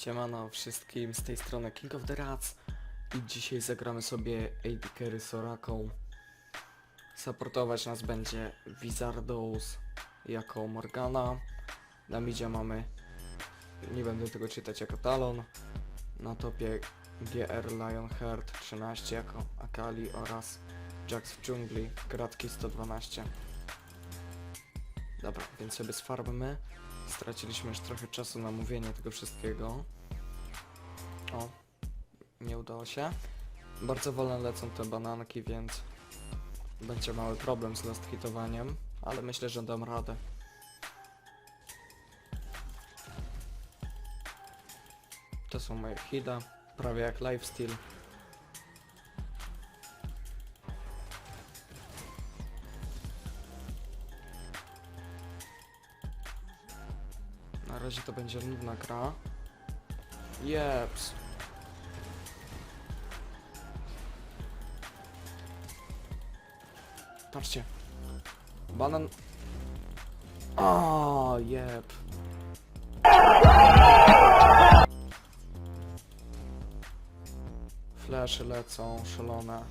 Siemano wszystkim, z tej strony King of the Rats i dzisiaj zagramy sobie AD Carry Soraką. Supportować nas będzie Wizardos jako Morgana. Na midzie mamy, nie będę tego czytać, jako Talon. Na topie GR Lionheart 13 jako Akali oraz Jax w dżungli, Gratki 112. Dobra, więc sobie sfarbmy. Straciliśmy już trochę czasu na mówienie tego wszystkiego. O, nie udało się. Bardzo wolno lecą te bananki, więc będzie mały problem z last hitowaniem, ale myślę, że dam radę. To są moje hida, prawie jak lifesteal. Na razie to będzie nudna gra. Jeps. Patrzcie. Banan... O, jeb. Flesze lecą, szalone.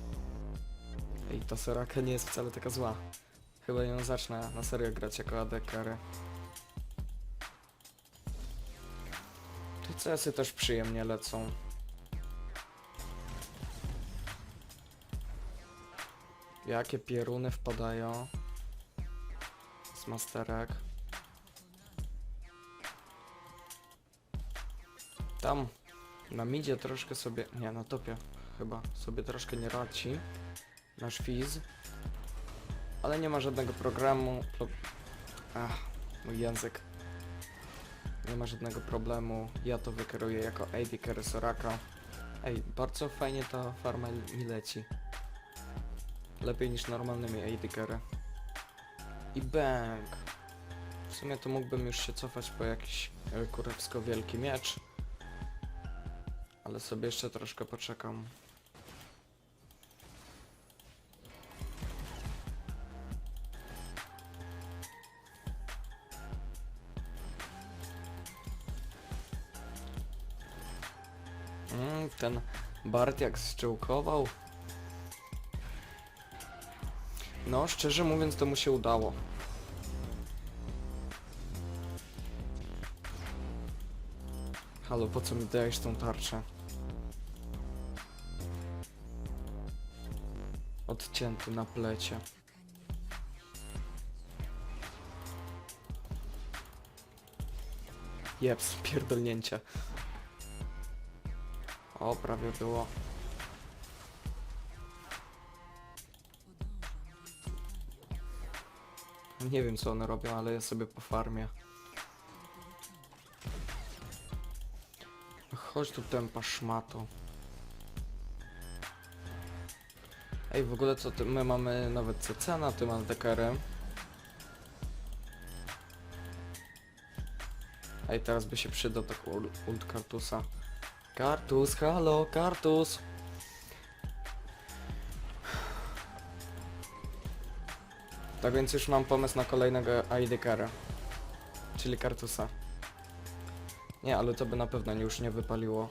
Ej, ta Soraka nie jest wcale taka zła. Chyba ją zacznę na serio grać jako AD carry. Te CS-y też przyjemnie lecą. Jakie pieruny wpadają z masterek. Tam na midzie troszkę sobie, nie na topie chyba sobie troszkę nie radzi nasz Fizz. Ale nie ma żadnego programu. Pro... Ach, mój język. Nie ma żadnego problemu. Ja to wykieruję jako AD Soraka. Ej, bardzo fajnie ta farma mi leci. Lepiej niż normalnymi AD carry. I bang! W sumie to mógłbym już się cofać po jakiś e, kurewsko wielki miecz. Ale sobie jeszcze troszkę poczekam. Mm, ten Bart jak No, szczerze mówiąc, to mu się udało. Halo, po co mi dajesz tą tarczę? Odcięty na plecie. Jeps, pierdolnięcie. O, prawie było. Nie wiem co one robią, ale ja sobie po farmie. Chodź tu tempa szmato. Ej, w ogóle co ty, my mamy nawet CC na tym aldekerem. Ej, teraz by się przydał tak ul- ult kartusa. Kartus, halo, kartus! Tak więc już mam pomysł na kolejnego ID Kara. Czyli kartusa. Nie, ale to by na pewno już nie wypaliło.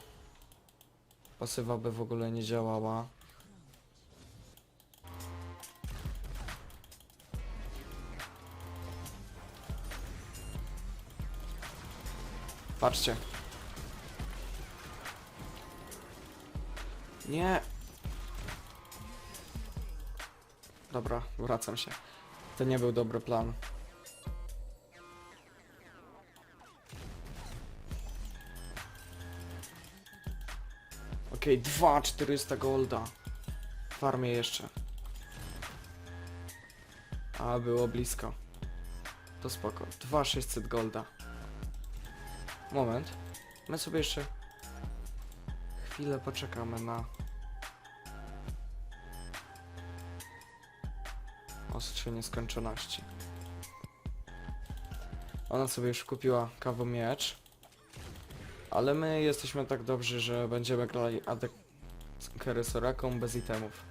Pasywa by w ogóle nie działała. Patrzcie. Nie. Dobra, wracam się. To nie był dobry plan. Okej, dwa 400 golda. Farmię jeszcze. A, było blisko. To spoko. 2600 golda. Moment. My sobie jeszcze chwilę poczekamy na ostrze nieskończoności. Ona sobie już kupiła kawo miecz. Ale my jesteśmy tak dobrzy, że będziemy grali adek z Soraką bez itemów.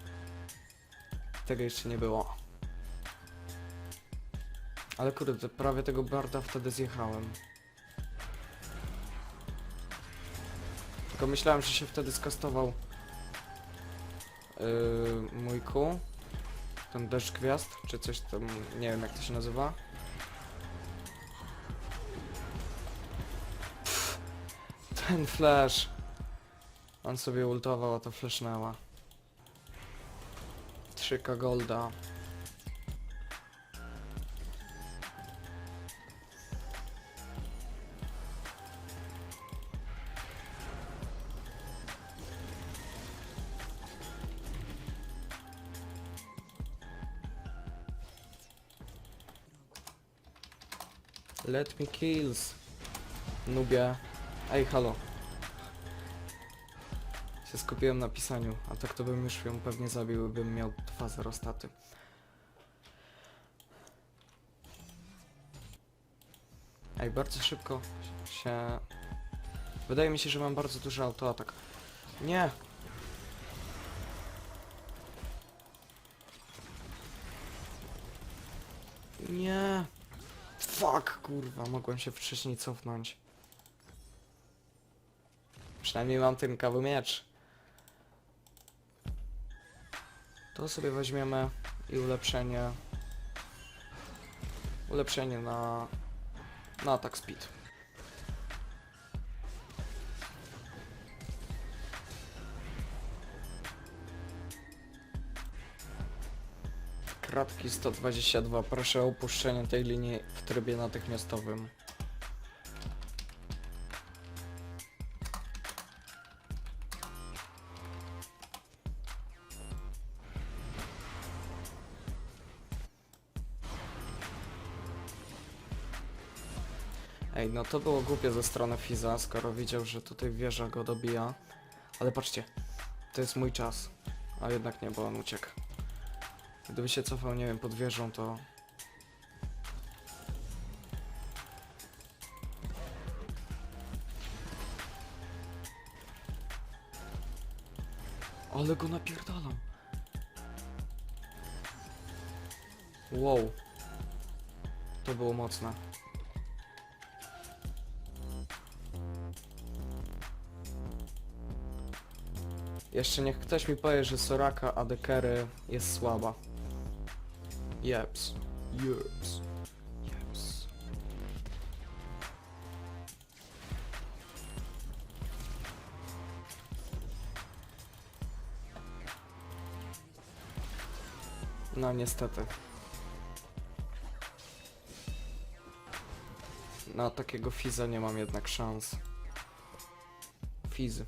Tego jeszcze nie było. Ale kurde, prawie tego barda wtedy zjechałem. Tylko myślałem, że się wtedy skastował yy, mój kół. Ten deszcz gwiazd, czy coś tam, nie wiem jak to się nazywa. Ten flash. On sobie ultował, a to flashnęła. 3k golda. Let me kills. Nubie. Ej, halo. Się skupiłem na pisaniu, a tak to bym już ją pewnie zabił, bym miał 2-0 staty. Ej, bardzo szybko się... Wydaje mi się, że mam bardzo duży autoatak. Nie! Nie! Fuck, kurwa, mogłem się wcześniej cofnąć. Przynajmniej mam ten kawy miecz. To sobie weźmiemy i ulepszenie. Ulepszenie na. na atak speed. Kratki 122. Proszę o opuszczenie tej linii w trybie natychmiastowym. Ej, no to było głupie ze strony Fiza, skoro widział, że tutaj wieża go dobija. Ale patrzcie, to jest mój czas. A jednak nie, bo on uciekł. Gdyby się cofał, nie wiem, pod wieżą, to... Ale go napierdalam. Wow. To było mocne. Jeszcze niech ktoś mi powie, że Soraka Adekery jest słaba. Jeps. Jeps. Jeps. No niestety. Na takiego Fiza nie mam jednak szans. Fiz.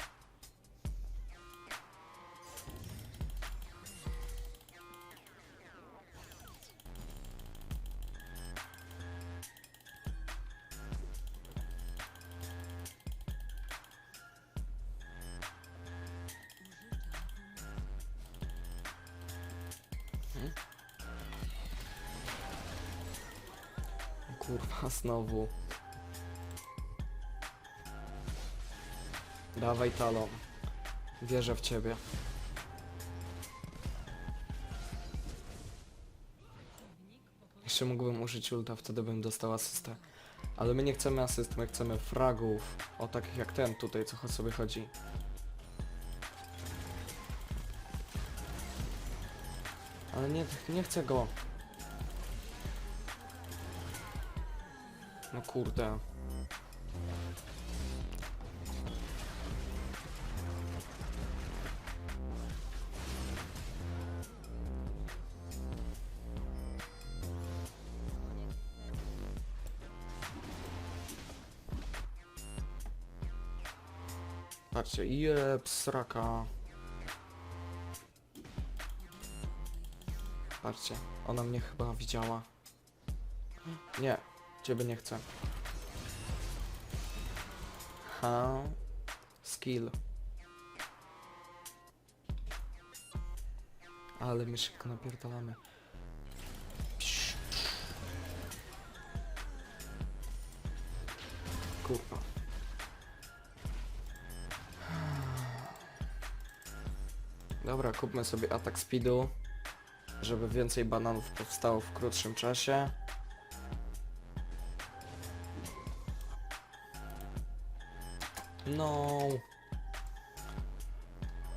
Kurwa, znowu. Dawaj talon. Wierzę w ciebie. Jeszcze mógłbym użyć ulta, wtedy bym dostał asystę. Ale my nie chcemy asyst, my chcemy fragów. O takich jak ten tutaj, co sobie chodzi. Ale nie, nie chcę go. No kurde. Patrzcie, jeb, sraka. Patrzcie, ona mnie chyba widziała. Nie, ciebie nie chcę. Ha, skill. Ale my szybko napierdalamy. Kurwa. Dobra, kupmy sobie atak speedu, żeby więcej bananów powstało w krótszym czasie. No.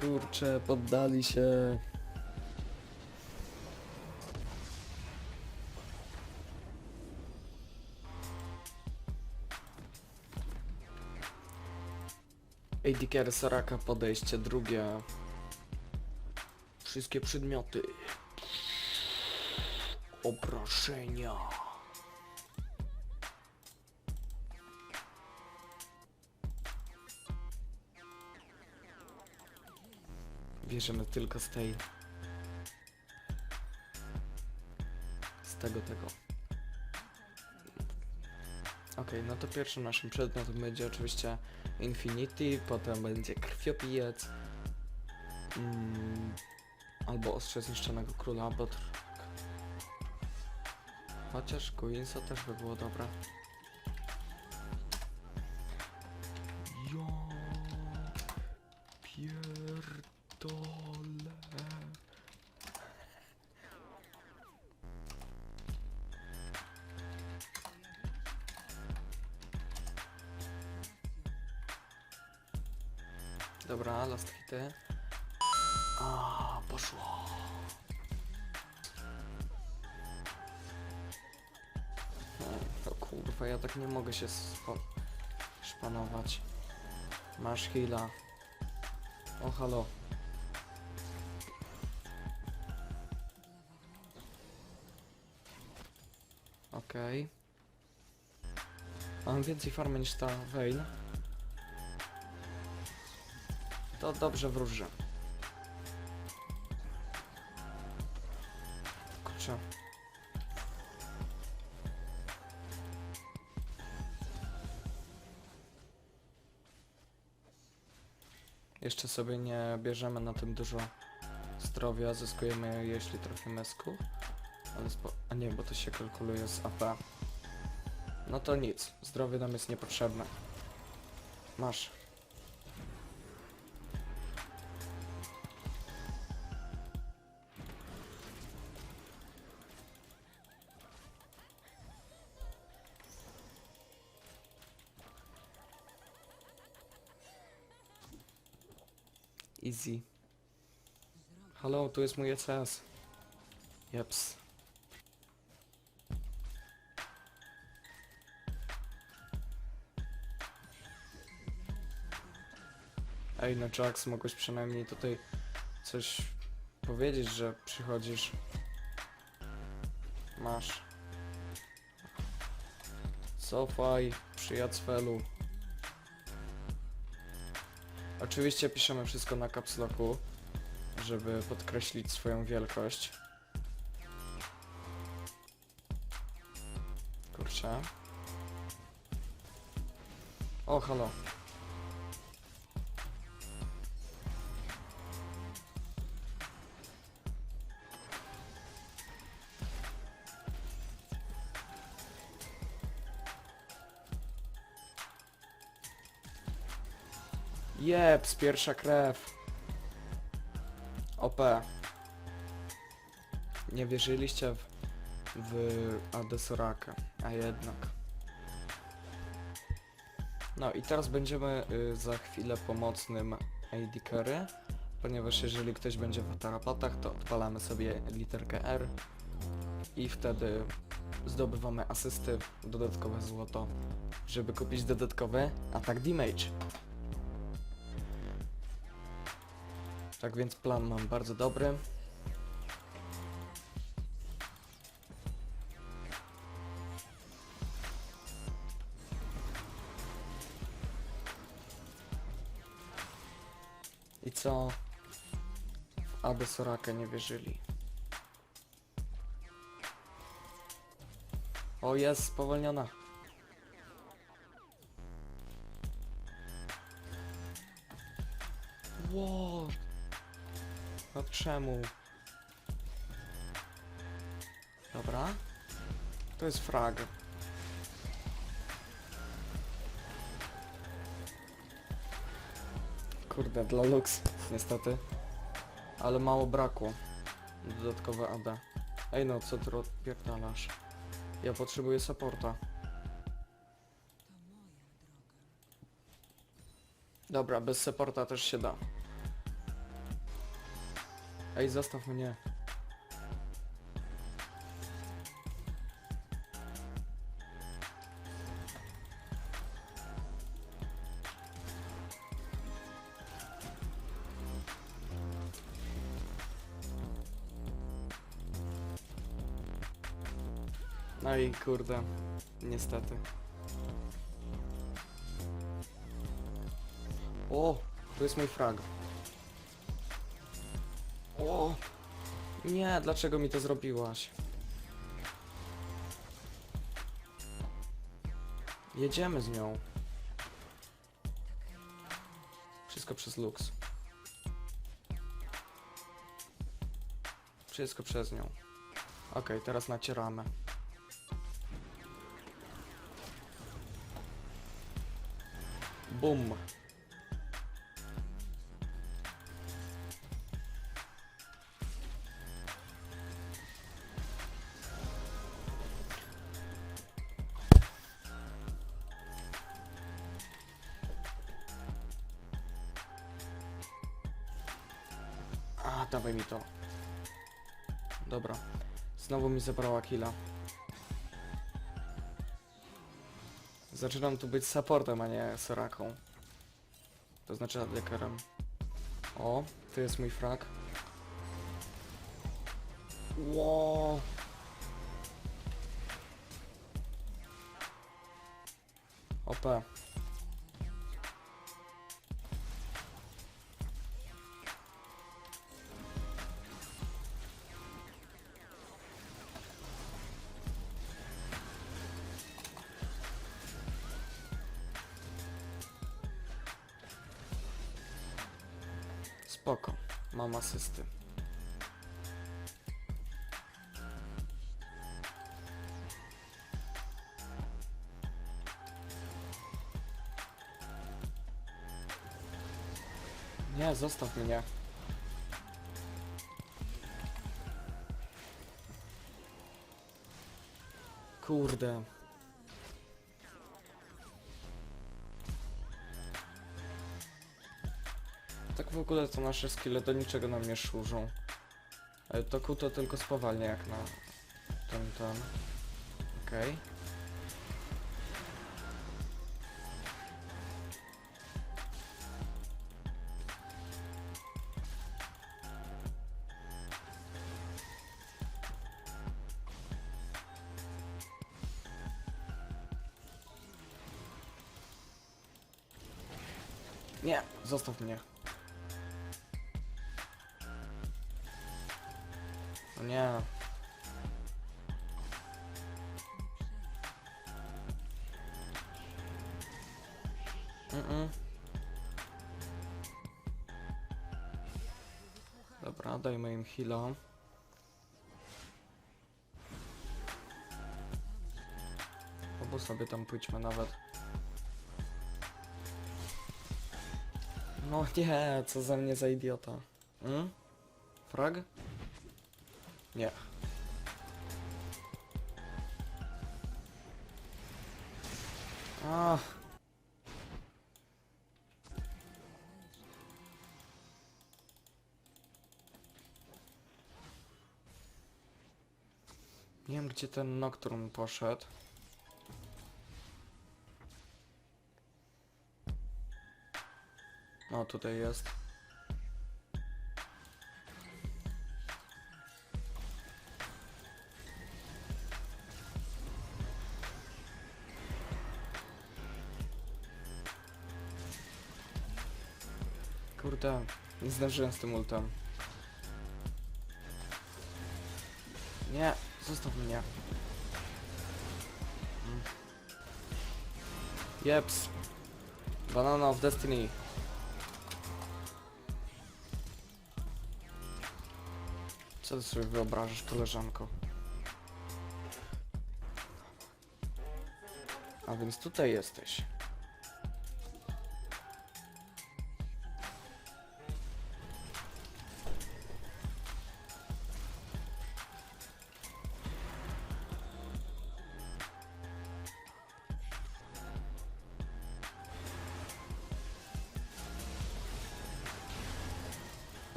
Kurczę, poddali się. AD Soraka podejście drugie. Wszystkie przedmioty. Oproszenia. Bierzemy tylko z tej... Z tego, tego. Okej, no to pierwszym naszym przedmiotem będzie oczywiście Infinity, potem będzie Krwiopijec, mm, albo Ostrze Zniszczonego Króla, bo... Chociaż Queensa też by było dobre. Dobra, last hity. A, poszło. O, o kurwa, ja tak nie mogę się szpanować. Masz heala. O, halo. Okej. Mam więcej farmy niż ta Veil. To dobrze wróży. Kurczę. Jeszcze sobie nie bierzemy na tym dużo zdrowia, zyskujemy je, jeśli trafimy kół. Ale spo... A nie, bo to się kalkuluje z AP. No to nic, zdrowie nam jest niepotrzebne. Masz. Easy. Halo, tu jest mój ECS. Jeps. Ej, no Jax, mogłeś przynajmniej tutaj coś powiedzieć, że przychodzisz. Masz. Cofaj, przyjadł felu. Oczywiście piszemy wszystko na caps locku, żeby podkreślić swoją wielkość. Kurczę. O, halo. Jeps, pierwsza krew. OP. Nie wierzyliście w, w Adesoraka, a jednak. No i teraz będziemy y, za chwilę pomocnym AD Carry, ponieważ jeżeli ktoś będzie w tarapatach, to odpalamy sobie literkę R i wtedy zdobywamy asysty, dodatkowe złoto, żeby kupić dodatkowy atak damage. Tak więc plan mam bardzo dobry. I co? Adę Soraka nie wierzyli. O, jest spowolniona. Czemu? Dobra. To jest frag. Kurde, dla Lux, niestety. Ale mało brakło. Dodatkowe AD. Ej no, co ty odpierdalasz? Ja potrzebuję supporta. Dobra, bez supporta też się da. Ej, zostaw mnie. No i kurde, niestety. O, tu jest mój frag. Nie, dlaczego mi to zrobiłaś? Jedziemy z nią. Wszystko przez Lux. Wszystko przez nią. Okej, teraz nacieramy. Bum. Dobra. Znowu mi zabrała killa. Zaczynam tu być supportem, a nie Soraką. To znaczy adlekerem. O, tu jest mój frag. Ło. OP. Mam asysty. Nie, zostaw mnie. Kurde. W ogóle to nasze skille do niczego nam nie służą. Ale to Q to tylko spowalnia jak na ten ten. Okej. Nie, zostaw mnie. Nie. Mm-mm. Dobra, dajmy im heal'a. Albo sobie tam pójdźmy nawet. No nie, co za mnie za idiota. Mm? Frag? Nie. Ach. Nie wiem gdzie ten Nocturne poszedł. O, tutaj jest. Kurde, nie zdążyłem z tym ultem. Nie, zostaw mnie. Mm. Jeps. Banana of Destiny. Co ty sobie wyobrażasz, koleżanko? A więc tutaj jesteś.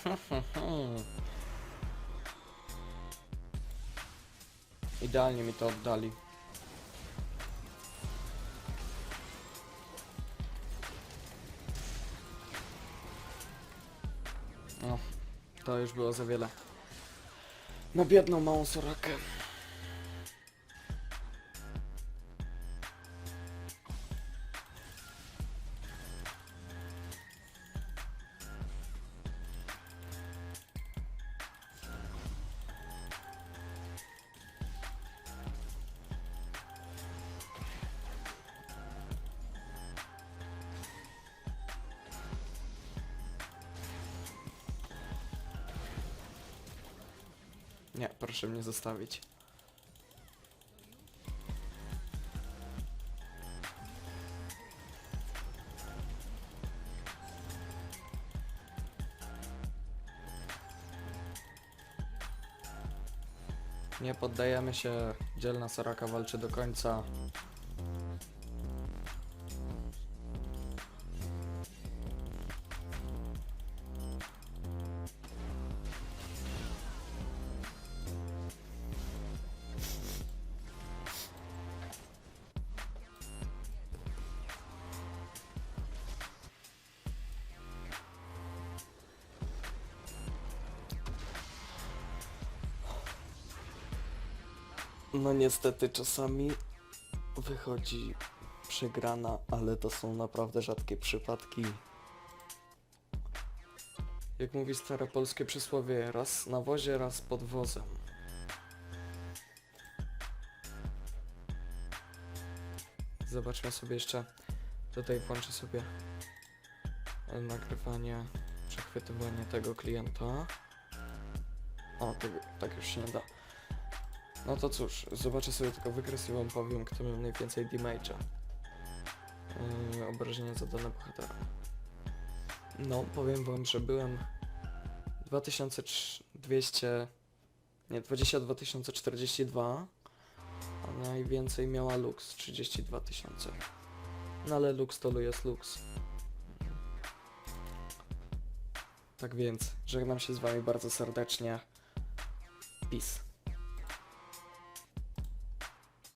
Idealnie mi to oddali. No, to już było za wiele. Na biedną małą sorakę. Nie, proszę mnie zostawić. Nie poddajemy się. Dzielna Soraka walczy do końca. No niestety czasami wychodzi przegrana, ale to są naprawdę rzadkie przypadki. Jak mówi stare polskie przysłowie, raz na wozie, raz pod wozem. Zobaczmy sobie jeszcze, tutaj włączę sobie nagrywanie, przechwytywanie tego klienta. O, tego, tak już się nie da. No to cóż, zobaczę sobie tylko wykres i wam powiem, kto miał najwięcej damage'a. Yy, obrażenia zadane bohatera. No, powiem wam, że byłem 2200... Nie, 22 042, a najwięcej miała Lux, 32 tysiące. No ale Lux to jest Lux. Tak więc, żegnam się z wami bardzo serdecznie. Peace.